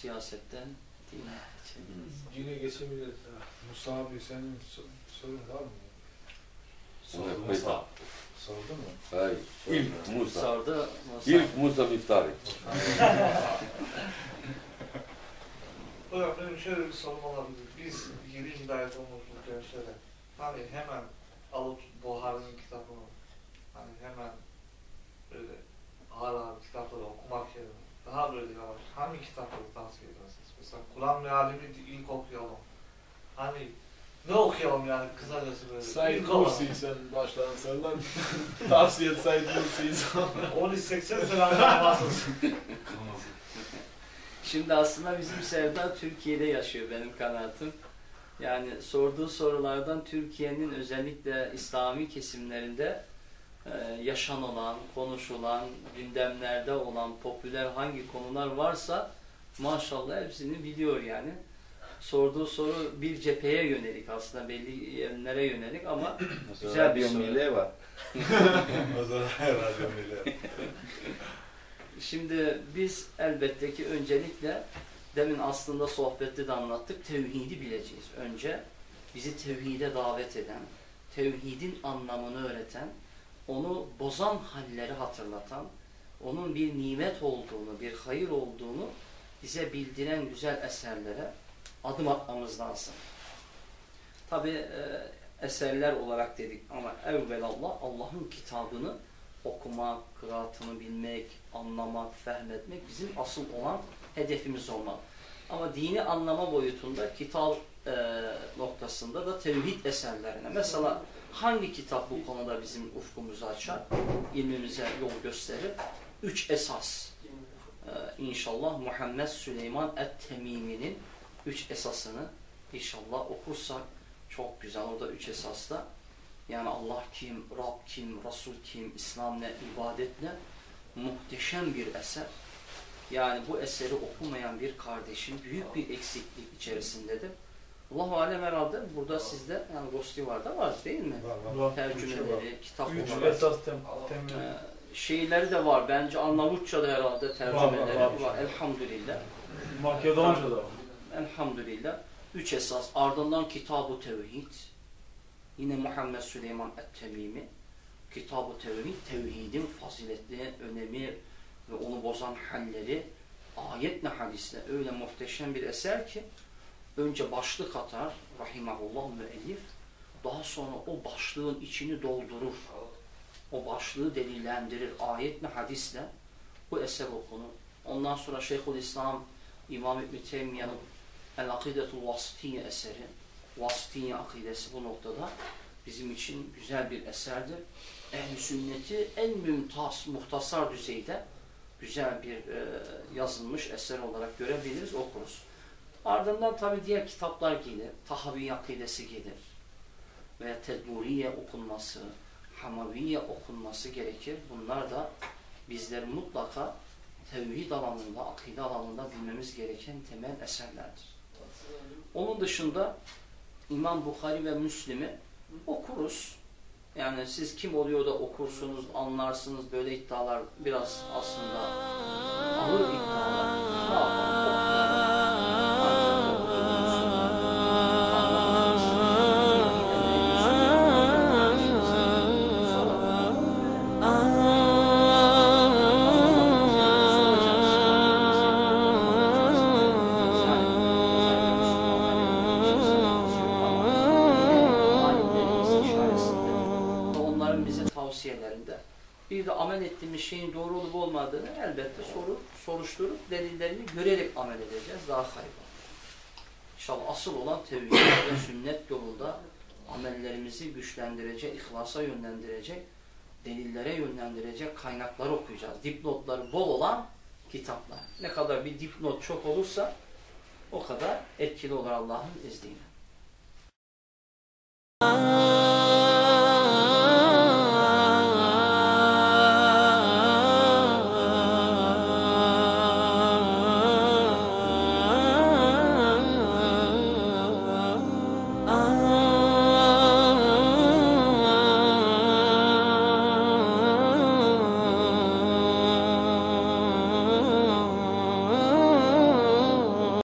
siyasetten dine Yine geçebiliriz. Ha, Musa abi senin so- sorun var mı? Sonra Musa. Sordu mu? Hayır. İlk Musa. Sordu. Musa. İlk Musa Miftari. Hocam benim şöyle bir sorum olabilir. Biz yeni hidayet olmuş bu gençlere hani hemen alıp Buhari'nin kitabını hani hemen böyle ağır ağır kitapları okumak yerine daha böyle yavaş hangi kitapları tavsiye edersiniz? Mesela Kur'an mealini ilk okuyalım. Hani ne okuyalım yani kısacası böyle. Said. Nursi sen baştan senden tavsiye et Said Nursi'yi sana. 1080 selamlar vasılsın. Şimdi aslında bizim Sevda Türkiye'de yaşıyor benim kanaatim. Yani sorduğu sorulardan Türkiye'nin özellikle İslami kesimlerinde e, yaşanılan, konuşulan, gündemlerde olan popüler hangi konular varsa maşallah hepsini biliyor yani. Sorduğu soru bir cepheye yönelik aslında belli yönlere yönelik ama Güzel bir soru. Var. Şimdi biz elbette ki öncelikle demin aslında sohbette de anlattık tevhidi bileceğiz. Önce bizi tevhide davet eden, tevhidin anlamını öğreten, onu bozan halleri hatırlatan, onun bir nimet olduğunu, bir hayır olduğunu bize bildiren güzel eserlere adım atmamız lazım. Tabi e, eserler olarak dedik ama evvelallah Allah'ın kitabını okumak, kıraatını bilmek, anlamak, fehmetmek bizim asıl olan hedefimiz olmalı. Ama dini anlama boyutunda kitap e, noktasında da tevhid eserlerine. Mesela hangi kitap bu konuda bizim ufkumuzu açar, ilmimize yol gösterir? Üç esas. E, inşallah Muhammed Süleyman Et-Temimi'nin üç esasını inşallah okursak çok güzel. Orada üç esasla yani Allah kim, Rab kim, Resul kim, İslam ne, ibadet ne? Muhteşem bir eser. Yani bu eseri okumayan bir kardeşin büyük bir eksiklik içerisindedir. Allahu alem herhalde burada sizde yani Gosti var da var değil mi? Var var. Tercümeleri, kitap Üç olarak. esas tem temel. Ee, şeyleri de var. Bence Arnavutça'da herhalde tercümeleri var, var. var. Elhamdülillah. Makedonca da var. Elhamdülillah. Üç esas. Ardından Kitab-ı Tevhid. Yine Muhammed Süleyman Et-Temimi. Kitab-ı Tevhid, tevhidin faziletli, önemi ve onu bozan halleri ayetle hadisle öyle muhteşem bir eser ki önce başlık atar rahimahullah müellif daha sonra o başlığın içini doldurur. O başlığı delillendirir ayetle hadisle bu eser okunur. Ondan sonra Şeyhülislam İmam İbn Teymiye'nin El-Akidetul Vasıtiye eseri Vasıtiye akidesi bu noktada bizim için güzel bir eserdir. Ehl-i sünneti en mümtaz, muhtasar düzeyde güzel bir e, yazılmış eser olarak görebiliriz, okuruz. Ardından tabi diğer kitaplar gelir. Tahavi akidesi gelir. Veya Tedmuriye okunması, Hamaviye okunması gerekir. Bunlar da bizler mutlaka tevhid alanında, akide alanında bilmemiz gereken temel eserlerdir. Onun dışında İmam Bukhari ve Müslim'i okuruz. Yani siz kim oluyor da okursunuz, anlarsınız böyle iddialar biraz aslında ağır iddialar. Bir de amel ettiğimiz şeyin doğru olup olmadığını elbette soru, soruşturup delillerini görerek amel edeceğiz. Daha hayırlı. İnşallah asıl olan tevhid ve sünnet yolunda amellerimizi güçlendirecek, ihlasa yönlendirecek, delillere yönlendirecek kaynakları okuyacağız. Dipnotları bol olan kitaplar. Ne kadar bir dipnot çok olursa o kadar etkili olur Allah'ın izniyle.